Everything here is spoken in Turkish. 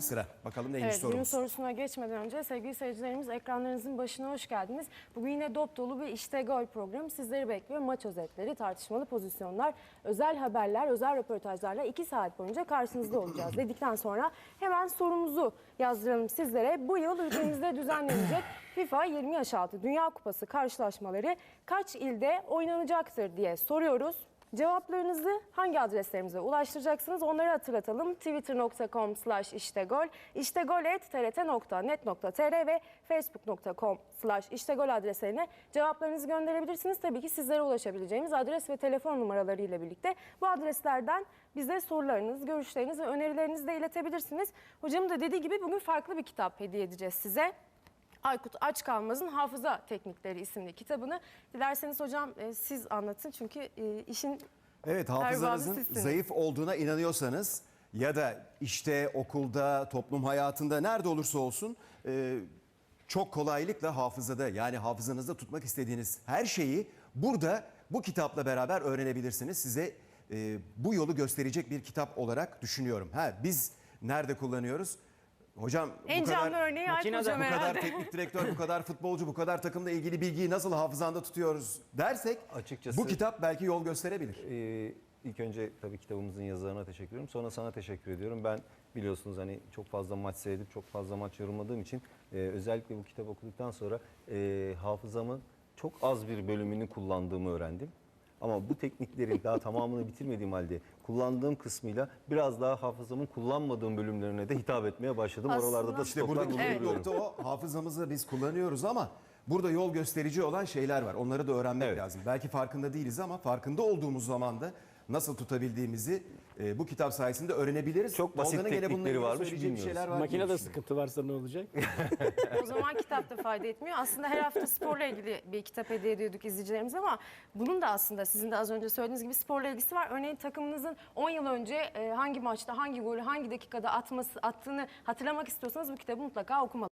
sıra. Bakalım neymiş Evet, günün sorumuz. sorusuna geçmeden önce sevgili seyircilerimiz ekranlarınızın başına hoş geldiniz. Bugün yine dop dolu bir işte gol programı sizleri bekliyor. Maç özetleri, tartışmalı pozisyonlar, özel haberler, özel röportajlarla 2 saat boyunca karşınızda olacağız dedikten sonra hemen sorumuzu yazdıralım sizlere. Bu yıl ülkemizde düzenlenecek FIFA 20 yaş altı Dünya Kupası karşılaşmaları kaç ilde oynanacaktır diye soruyoruz. Cevaplarınızı hangi adreslerimize ulaştıracaksınız onları hatırlatalım. twitter.com slash iştegol, iştegol.trt.net.tr ve facebook.com slash iştegol adreslerine cevaplarınızı gönderebilirsiniz. Tabii ki sizlere ulaşabileceğimiz adres ve telefon numaraları ile birlikte bu adreslerden bize sorularınız, görüşleriniz ve önerilerinizi de iletebilirsiniz. Hocam da dediği gibi bugün farklı bir kitap hediye edeceğiz size. Aykut Açkalmaz'ın Hafıza Teknikleri isimli kitabını. Dilerseniz hocam e, siz anlatın çünkü e, işin Evet hafızanızın zayıf olduğuna inanıyorsanız ya da işte okulda, toplum hayatında nerede olursa olsun e, çok kolaylıkla hafızada yani hafızanızda tutmak istediğiniz her şeyi burada bu kitapla beraber öğrenebilirsiniz. Size e, bu yolu gösterecek bir kitap olarak düşünüyorum. Ha biz nerede kullanıyoruz? Hocam en bu kadar örneği makinede hocam bu kadar herhalde. teknik direktör, bu kadar futbolcu, bu kadar takımla ilgili bilgiyi nasıl hafızanda tutuyoruz dersek Açıkçası- bu kitap belki yol gösterebilir. Ee, ilk önce tabii kitabımızın yazarına teşekkür ediyorum. Sonra sana teşekkür ediyorum. Ben biliyorsunuz hani çok fazla maç seyredip çok fazla maç yorumladığım için e, özellikle bu kitabı okuduktan sonra e, hafızamın çok az bir bölümünü kullandığımı öğrendim. Ama bu tekniklerin daha tamamını bitirmediğim halde kullandığım kısmıyla biraz daha hafızamın kullanmadığım bölümlerine de hitap etmeye başladım. Aslında- Oralarda da İşte stoklar buradaki evet. bulunduruyorum. nokta o. Hafızamızı biz kullanıyoruz ama burada yol gösterici olan şeyler var. Onları da öğrenmek Evet. lazım. Belki farkında değiliz ama farkında olduğumuz zaman da nasıl tutabildiğimizi e, bu kitap sayesinde öğrenebiliriz. Çok basit Tolga'nın gene bununla teknikleri ilgili varmış, söyleyeceği bir şeyler bilmiyoruz. var. Makinede sıkıntı varsa ne olacak? O zaman kitap da fayda etmiyor. Aslında her hafta sporla ilgili bir kitap hediye ediyorduk izleyicilerimize ama bunun da aslında sizin de az önce söylediğiniz gibi sporla ilgisi var. Örneğin takımınızın 10 yıl önce e, hangi maçta hangi golü hangi dakikada atması attığını hatırlamak istiyorsanız bu kitabı mutlaka okumalısınız.